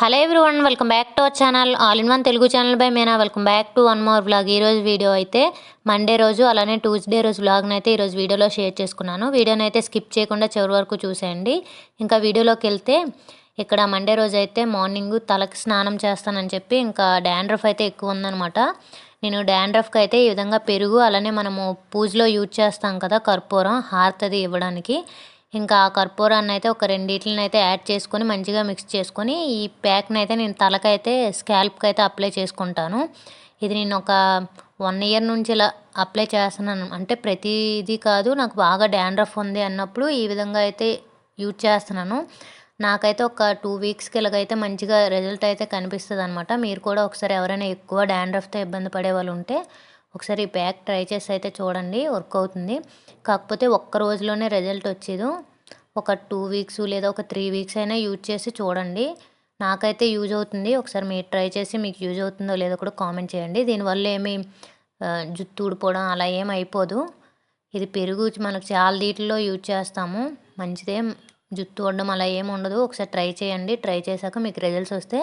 Hello everyone welcome back to our channel. All in one Telugu channel by Meena. Welcome back to one more vlog. ఈరోజు video అయితే Monday రోజు అలానే Tuesday రోజు వ్లాగ్ని అయితే ఈరోజు వీడియోలో షేర్ చేసుకున్నాను. వీడియోని అయితే స్కిప్ చేయకుండా చివరి వరకు చూసేయండి. ఇంకా వీడియోలోకి వెళ్తే ఇక్కడ మండే రోజు అయితే మార్నింగ్ తలకి స్నానం చేస్తానని చెప్పి ఇంకా డాండ్రఫ్ అయితే ఎక్కువ ఉందనమాట నేను డాండ్రఫ్కి అయితే ఈ విధంగా పెరుగు అలానే మనము పూజలో యూజ్ చేస్తాం కదా కర్పూరం హారతది ఇవ్వడానికి. ఇంకా ఆ కర్పూరాన్ని అయితే ఒక రెండిట్లని అయితే యాడ్ చేసుకొని మంచిగా మిక్స్ చేసుకొని ఈ ప్యాక్ని అయితే నేను తలకైతే స్కాల్ప్కి అయితే అప్లై చేసుకుంటాను. ఇది నేను ఒక వన్ ఇయర్ నుంచి ఇలా అప్లై చేస్తున్నాను. అంటే ప్రతిదీ కాదు నాకు బాగా డాండ్రఫ్ ఉంది అన్నప్పుడు ఈ విధంగా అయితే యూజ్ చేస్తున్నాను. నాకైతే ఒక టూ వీక్స్కి ఇలాగైతే మంచిగా రిజల్ట్ అయితే కనిపిస్తుంది అనమాట మీరు కూడా ఒకసారి ఎవరైనా ఎక్కువ డాండ్రఫ్తో ఇబ్బంది పడే వాళ్ళు ఉంటే ఒకసారి ఈ ప్యాక్ ట్రై చేసి అయితే చూడండి వర్క్ అవుతుంది. కాకపోతే ఒక్క రోజులోనే రిజల్ట్ వచ్చేది. ఒక టూ వీక్స్ లేదా ఒక త్రీ వీక్స్ అయినా యూజ్ చేసి చూడండి. నాకైతే యూజ్ అవుతుంది. ఒకసారి మీరు ట్రై చేసి మీకు యూజ్ అవుతుందో లేదో కూడా కామెంట్ చేయండి. దీనివల్ల ఏమి జుత్తు జుట్టు ఊడిపోవడం అలా ఏం అయిపోదు. ఇది పెరుగు మనకు చాలా దీంట్లో యూజ్ చేస్తాము. మంచిదే. జుట్టు ఉండడం అలా ఏమి ఉండదు. ఒకసారి ట్రై చేయండి. ట్రై చేశాక మీకు రిజల్ట్స్ వస్తే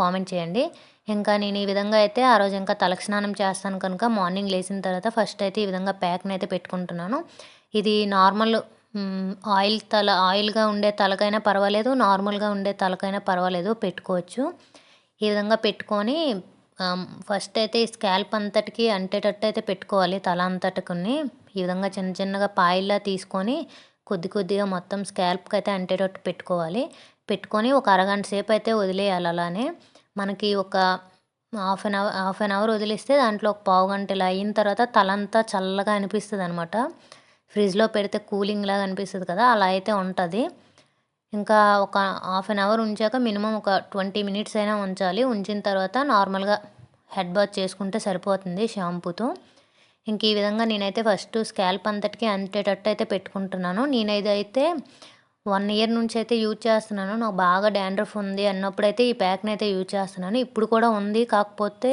కామెంట్ చేయండి. ఇంకా నేను ఈ విధంగా అయితే ఆ రోజు ఇంకా తలస్నానం స్నానం చేస్తాను కనుక మార్నింగ్ లేచిన తర్వాత ఫస్ట్ అయితే ఈ విధంగా ప్యాక్ని అయితే పెట్టుకుంటున్నాను. ఇది నార్మల్ ఆయిల్ తల ఆయిల్గా ఉండే తలకైనా పర్వాలేదు నార్మల్గా ఉండే తలకైనా పర్వాలేదు పెట్టుకోవచ్చు. ఈ విధంగా పెట్టుకొని ఫస్ట్ అయితే ఈ స్కాల్ప్ అంతటికి అంటేటట్టు అయితే పెట్టుకోవాలి తల అంతటికి ఈ విధంగా చిన్న చిన్నగా పాయిల్లా తీసుకొని కొద్ది కొద్దిగా మొత్తం స్కాల్ప్కి అయితే అంటేటట్టు పెట్టుకోవాలి. పెట్టుకొని ఒక అరగంట సేపు అయితే వదిలేయాలి అలానే. మనకి ఒక half an hour half an hour వదిలిస్తే దాంట్లో ఒక పావు గంట ఇలా అయిన తర్వాత తలంతా చల్లగా అనిపిస్తుంది అనమాట ఫ్రిడ్జ్లో పెడితే కూలింగ్ లాగా అనిపిస్తుంది కదా అలా అయితే ఉంటుంది. ఇంకా ఒక హాఫ్ అన్ అవర్ ఉంచాక మినిమం ఒక ట్వంటీ మినిట్స్ అయినా ఉంచాలి. ఉంచిన తర్వాత నార్మల్గా హెడ్ బాత్ చేసుకుంటే సరిపోతుంది షాంపూతో. ఇంక ఈ విధంగా నేనైతే ఫస్ట్ స్కాల్ప్ అంతటికి అంటేటట్టు అయితే పెట్టుకుంటున్నాను. నేనైతే అయితే వన్ ఇయర్ నుంచి అయితే యూజ్ చేస్తున్నాను. నాకు బాగా డాండ్రఫ్ ఉంది అన్నప్పుడు అయితే ఈ ప్యాక్ని అయితే యూజ్ చేస్తున్నాను. ఇప్పుడు కూడా ఉంది. కాకపోతే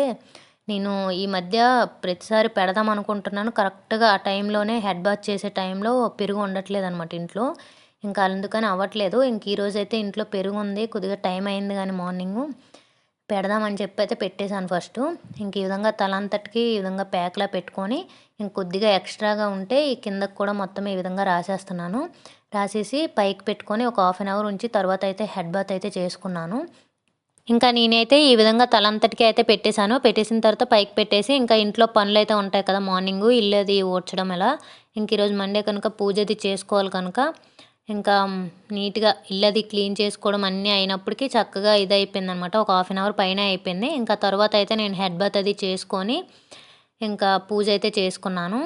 నేను ఈ మధ్య ప్రతిసారి పెడదాం అనుకుంటున్నాను. కరెక్ట్గా ఆ టైంలోనే హెడ్ బాత్ చేసే టైంలో పెరుగు ఉండట్లేదు అనమాట ఇంట్లో. ఇంకా అందుకని అవ్వట్లేదు. ఇంక ఈరోజు అయితే ఇంట్లో పెరుగు ఉంది. కొద్దిగా టైం అయింది కానీ మార్నింగ్. పెడదామని చెప్పి అయితే పెట్టేశాను ఫస్ట్. ఇంక ఈ విధంగా తలంతటికి ఈ విధంగా ప్యాక్లా పెట్టుకొని ఇంకొద్దిగా ఎక్స్ట్రాగా ఉంటే ఈ కిందకు కూడా మొత్తం ఈ విధంగా రాసేస్తున్నాను. రాసేసి పైకి పెట్టుకొని ఒక హాఫ్ అన్ అవర్ ఉంచి తర్వాత అయితే హెడ్ బాత్ అయితే చేసుకున్నాను. ఇంకా నేనైతే ఈ విధంగా తలంతటికి అయితే పెట్టేశాను. పెట్టేసిన తర్వాత పైకి పెట్టేసి ఇంకా ఇంట్లో పనులు అయితే ఉంటాయి కదా మార్నింగ్ ఇల్లు అది ఓడ్చడం ఎలా. ఇంక ఈరోజు మండే కనుక పూజ అది చేసుకోవాలి కనుక ఇంకా నీట్గా ఇల్లు అది క్లీన్ చేసుకోవడం అన్నీ అయినప్పటికీ చక్కగా ఇది అయిపోయింది అనమాట ఒక హాఫ్ అన్ అవర్ పైన అయిపోయింది. ఇంకా తర్వాత అయితే నేను హెడ్ బాత్ అది చేసుకొని ఇంకా పూజ అయితే చేసుకున్నాను.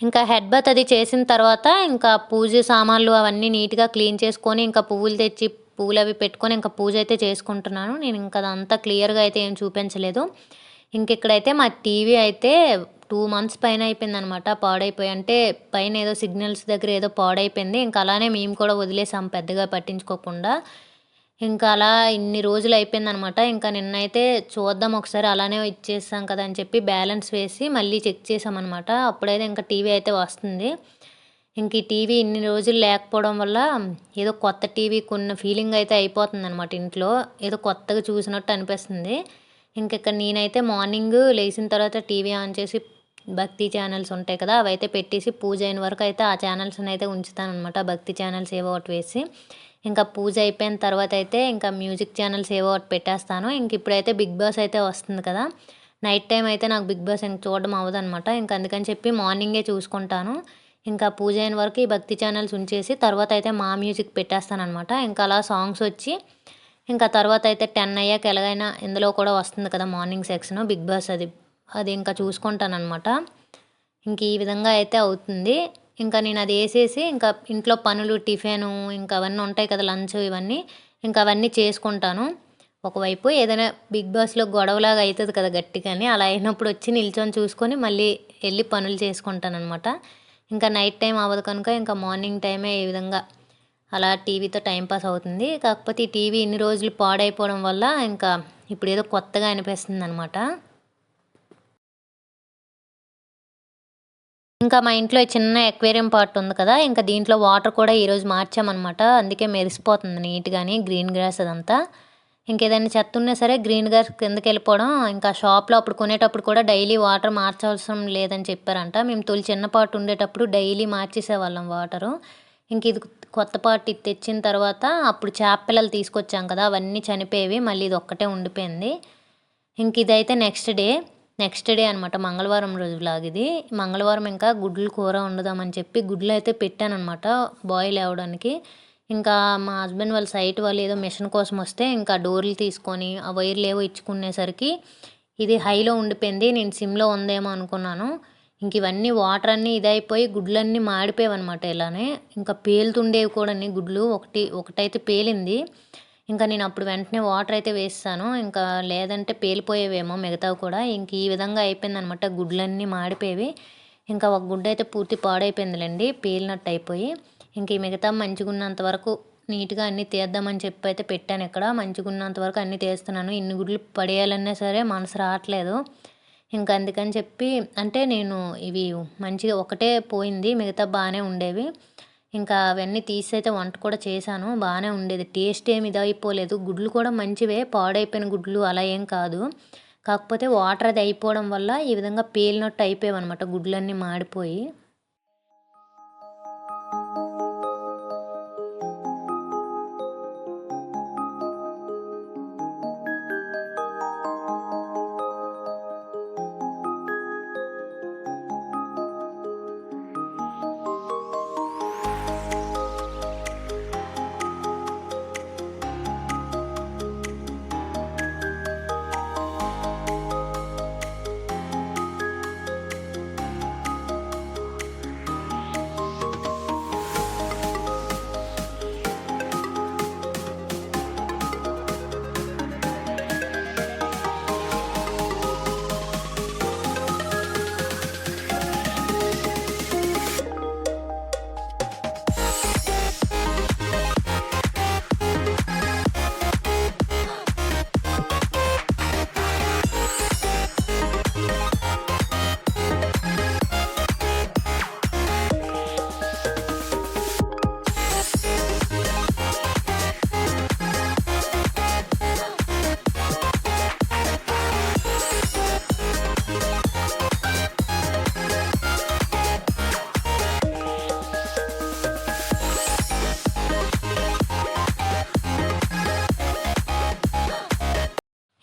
ఇంకా హెడ్ బాత్ అది చేసిన తర్వాత ఇంకా పూజ సామాన్లు అవన్నీ నీట్గా క్లీన్ చేసుకొని ఇంకా పువ్వులు తెచ్చి పువ్వులు అవి పెట్టుకొని ఇంకా పూజ అయితే చేసుకుంటున్నాను. నేను ఇంకా అదంతా క్లియర్గా అయితే ఏం చూపించలేదు. ఇంక ఇక్కడైతే మా టీవీ అయితే టూ మంత్స్ పైన అయిపోయింది అనమాట పాడైపోయి అంటే పైన ఏదో సిగ్నల్స్ దగ్గర ఏదో పాడైపోయింది. ఇంకా అలానే మేము కూడా వదిలేసాం పెద్దగా పట్టించుకోకుండా. ఇంకా అలా ఇన్ని రోజులు అయిపోయిందనమాట. ఇంకా నిన్నైతే చూద్దాం ఒకసారి అలానే ఇచ్చేసాం కదా అని చెప్పి బ్యాలెన్స్ వేసి మళ్ళీ చెక్ చేసామన్నమాట అప్పుడైతే ఇంకా టీవీ అయితే వస్తుంది. ఇంక ఈ టీవీ ఇన్ని రోజులు లేకపోవడం వల్ల ఏదో కొత్త టీవీ కొన్న ఫీలింగ్ అయితే అయిపోతుంది అనమాట ఇంట్లో. ఏదో కొత్తగా చూసినట్టు అనిపిస్తుంది. ఇంక ఇక్కడ నేనైతే మార్నింగ్ లేచిన తర్వాత టీవీ ఆన్ చేసి భక్తి ఛానల్స్ ఉంటాయి కదా అవైతే పెట్టేసి పూజ అయిన వరకు అయితే ఆ ఛానల్స్ని అయితే ఉంచుతాను అనమాట భక్తి ఛానల్స్ ఏవో ఒకటి వేసి. ఇంకా పూజ అయిపోయిన తర్వాత అయితే ఇంకా మ్యూజిక్ ఛానల్స్ ఏవో ఒకటి పెట్టేస్తాను. ఇంక ఇప్పుడైతే బిగ్ బాస్ అయితే వస్తుంది కదా. నైట్ టైం అయితే నాకు బిగ్ బాస్ ఇంక చూడడం అవ్వదనమాట ఇంకా అందుకని చెప్పి మార్నింగే చూసుకుంటాను. ఇంకా పూజ అయిన వరకు ఈ భక్తి ఛానల్స్ ఉంచేసి తర్వాత అయితే మా మ్యూజిక్ పెట్టేస్తాను అనమాట ఇంకా అలా సాంగ్స్ వచ్చి ఇంకా తర్వాత అయితే టెన్ అయ్యాక ఎలాగైనా ఇందులో కూడా వస్తుంది కదా మార్నింగ్ సెక్షన్ బిగ్ బాస్ అది. అది ఇంకా చూసుకుంటాను అనమాట ఇంక ఈ విధంగా అయితే అవుతుంది. ఇంకా నేను అది వేసేసి ఇంకా ఇంట్లో పనులు టిఫిను ఇంకా అవన్నీ ఉంటాయి కదా లంచ్ ఇవన్నీ ఇంకా అవన్నీ చేసుకుంటాను. ఒకవైపు ఏదైనా బిగ్ బాస్లో గొడవలాగా అవుతుంది కదా గట్టిగాని అలా అయినప్పుడు వచ్చి నిల్చొని చూసుకొని మళ్ళీ వెళ్ళి పనులు చేసుకుంటాను అనమాట ఇంకా నైట్ టైం అవ్వదు కనుక ఇంకా మార్నింగ్ టైమే ఈ విధంగా అలా టీవీతో టైంపాస్ అవుతుంది. కాకపోతే ఈ టీవీ ఇన్ని రోజులు పాడైపోవడం వల్ల ఇంకా ఇప్పుడు ఏదో కొత్తగా అనిపిస్తుంది అనమాట ఇంకా మా ఇంట్లో చిన్న ఎక్వేరియం పార్ట్ ఉంది కదా ఇంకా దీంట్లో వాటర్ కూడా ఈరోజు మార్చామన్నమాట. అందుకే మెరిసిపోతుంది నీట్గాని గ్రీన్ గ్రాస్ అదంతా. ఇంకేదైనా చెత్త ఉన్నా సరే గ్రీన్ గ్రాస్ కిందకి వెళ్ళిపోవడం ఇంకా షాప్లో అప్పుడు కొనేటప్పుడు కూడా డైలీ వాటర్ మార్చవలసిన లేదని చెప్పారంట. మేము తొలి చిన్న పార్ట్ ఉండేటప్పుడు డైలీ మార్చేసేవాళ్ళం వాటరు. ఇంక ఇది కొత్త పార్ట్ ఇది తెచ్చిన తర్వాత అప్పుడు చేప పిల్లలు తీసుకొచ్చాం కదా అవన్నీ చనిపోయేవి మళ్ళీ ఇది ఒక్కటే ఉండిపోయింది. ఇంక ఇదైతే నెక్స్ట్ డే. నెక్స్ట్ డే అనమాట మంగళవారం రోజు వ్లాగ్ ఇది. మంగళవారం ఇంకా గుడ్లు కూర వండుదామని చెప్పి గుడ్లు అయితే పెట్టాను అనమాట బాయిల్ అవ్వడానికి. ఇంకా మా హస్బెండ్ వాళ్ళ సైట్ వాళ్ళు ఏదో మిషన్ కోసం వస్తే ఇంకా డోర్లు తీసుకొని ఆ వైర్లు ఏవో ఇచ్చుకునేసరికి ఇది హైలో ఉండిపోయింది నేను సిమ్లో ఉందేమో అనుకున్నాను. ఇంక ఇవన్నీ వాటర్ అన్నీ ఇదైపోయి గుడ్లన్నీ మాడిపోయావన్నమాట ఇలానే. ఇంకా పేలుతుండేవి కూడా గుడ్లు ఒకటి ఒకటైతే పేలింది. ఇంకా నేను అప్పుడు వెంటనే వాటర్ అయితే వేస్తాను. ఇంకా లేదంటే పేలిపోయేవేమో మిగతావి కూడా. ఇంక ఈ విధంగా అయిపోయిందనమాట. గుడ్లన్నీ మాడిపోయేవి. ఇంకా ఒక గుడ్డ అయితే పూర్తి పాడైపోయిందిలేండి. పేలినట్టు అయిపోయి. ఇంక ఈ మిగతా మంచిగా ఉన్నంత వరకు నీట్గా అన్నీ తీద్దామని చెప్పి అయితే పెట్టాను ఇక్కడ. మంచిగా ఉన్నంత వరకు అన్నీ తీస్తున్నాను. ఇన్ని గుడ్లు పడేయాలన్నా సరే మనసు రావట్లేదు. ఇంకా అందుకని చెప్పి అంటే నేను ఇవి మంచిగా ఒకటే పోయింది. మిగతా బాగానే ఉండేవి. ఇంకా అవన్నీ తీసి అయితే వంట కూడా చేశాను. బాగానే ఉండేది. టేస్ట్ ఏమి ఇదైపోలేదు గుడ్లు కూడా మంచివే. పాడైపోయిన గుడ్లు అలా ఏం కాదు. కాకపోతే వాటర్ అది అయిపోవడం వల్ల ఈ విధంగా పేలినట్టు అయిపోయావు అనమాట గుడ్లన్నీ మాడిపోయి.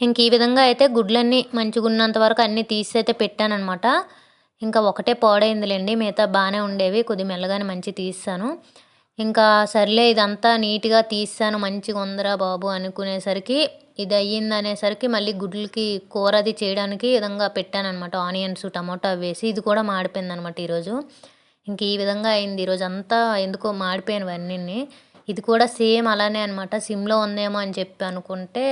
ఇంక ఈ విధంగా అయితే గుడ్లన్నీ మంచిగా ఉన్నంత వరకు అన్నీ తీసి అయితే పెట్టానమాట ఇంకా ఒకటే పాడైందిలేండి మిగతా బాగానే ఉండేవి కొద్ది మెల్లగానే మంచి తీస్తాను. ఇంకా సర్లే ఇదంతా నీట్గా తీస్తాను మంచిగా ఉందిరా బాబు అనుకునేసరికి ఇది అయ్యింది అనేసరికి మళ్ళీ గుడ్లకి కూర అది చేయడానికి విధంగా పెట్టానమాట ఆనియన్స్ టమాటా వేసి ఇది కూడా మాడిపోయింది అనమాట ఈరోజు. ఇంక ఈ విధంగా అయింది ఈరోజు అంతా ఎందుకో మాడిపోయినవన్నీ ఇది కూడా సేమ్ అలానే అనమాట సిమ్లో ఉందేమో అని చెప్పి అనుకుంటే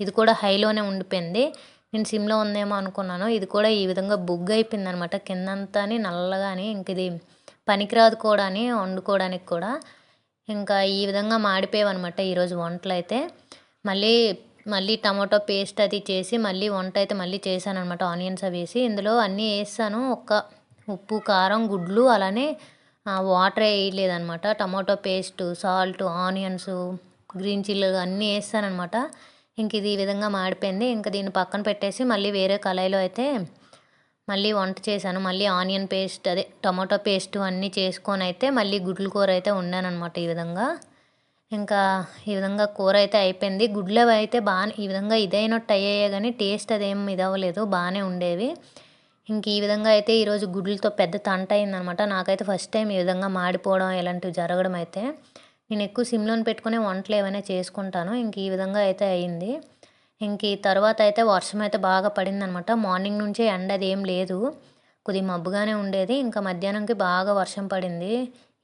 ఇది కూడా హైలోనే ఉండిపోయింది. నేను సిమ్లో ఉందేమో అనుకున్నాను. ఇది కూడా ఈ విధంగా బుగ్ అయిపోయింది అనమాట కిందంతా నల్లగాని ఇంక ఇది పనికిరాదు కూడా అని వండుకోవడానికి కూడా. ఇంకా ఈ విధంగా మాడిపోయావన్నమాట ఈరోజు వంటలు అయితే. మళ్ళీ మళ్ళీ టమాటో పేస్ట్ అది చేసి మళ్ళీ వంట అయితే మళ్ళీ చేశాను అనమాట ఆనియన్స్ అవి వేసి. ఇందులో అన్నీ వేసాను. ఒక ఉప్పు కారం గుడ్లు అలానే water వేయలేదనమాట. Tomato paste salt onions green chilli అన్నీ వేస్తానమాట ఇంక ఇది ఈ విధంగా మాడిపోయింది. ఇంకా దీన్ని పక్కన పెట్టేసి మళ్ళీ వేరే కళాయిలో అయితే మళ్ళీ వంట చేశాను. మళ్ళీ ఆనియన్ పేస్ట్ అదే టమాటో పేస్ట్ అన్నీ చేసుకొని అయితే మళ్ళీ గుడ్ల కూర అయితే వండానమాట ఈ విధంగా. ఇంకా ఈ విధంగా కూర అయితే అయిపోయింది. గుడ్లు అయితే బాగా ఈ విధంగా ఇదైనట్టు అయ్యాయి కానీ టేస్ట్ అదేం ఇదవ్వలేదు బాగానే ఉండేవి. ఇంక ఈ విధంగా అయితే ఈరోజు గుడ్లతో పెద్ద తంట అయిందనమాట నాకైతే ఫస్ట్ టైం ఈ విధంగా మాడిపోవడం ఇలాంటివి జరగడం అయితే. నేను ఎక్కువ సిమ్లోని పెట్టుకునే వంటలు ఏమైనా చేసుకుంటాను. ఇంక ఈ విధంగా అయితే అయింది. ఇంక ఈ తర్వాత అయితే వర్షం అయితే బాగా పడిందనమాట. మార్నింగ్ నుంచే ఎండ అది ఏం లేదు. కొద్ది మబ్బుగానే ఉండేది. ఇంకా మధ్యాహ్నంకి బాగా వర్షం పడింది.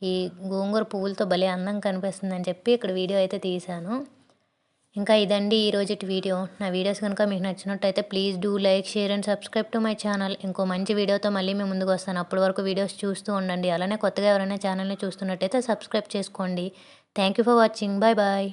ఈ గోంగూర పువ్వులతో భలే అందం కనిపిస్తుందని చెప్పి ఇక్కడ వీడియో అయితే తీశాను. ఇంకా ఇదండి ఈరోజు వీడియో. నా వీడియోస్ కనుక మీకు నచ్చినట్టయితే please do like share and subscribe to my channel. ఇంకో మంచి వీడియోతో మళ్ళీ మేము ముందుకు వస్తాను. అప్పటి వరకు వీడియోస్ చూస్తూ ఉండండి. అలానే కొత్తగా ఎవరైనా ఛానల్ని చూస్తున్నట్టయితే సబ్స్క్రైబ్ చేసుకోండి. Thank you for watching. Bye bye.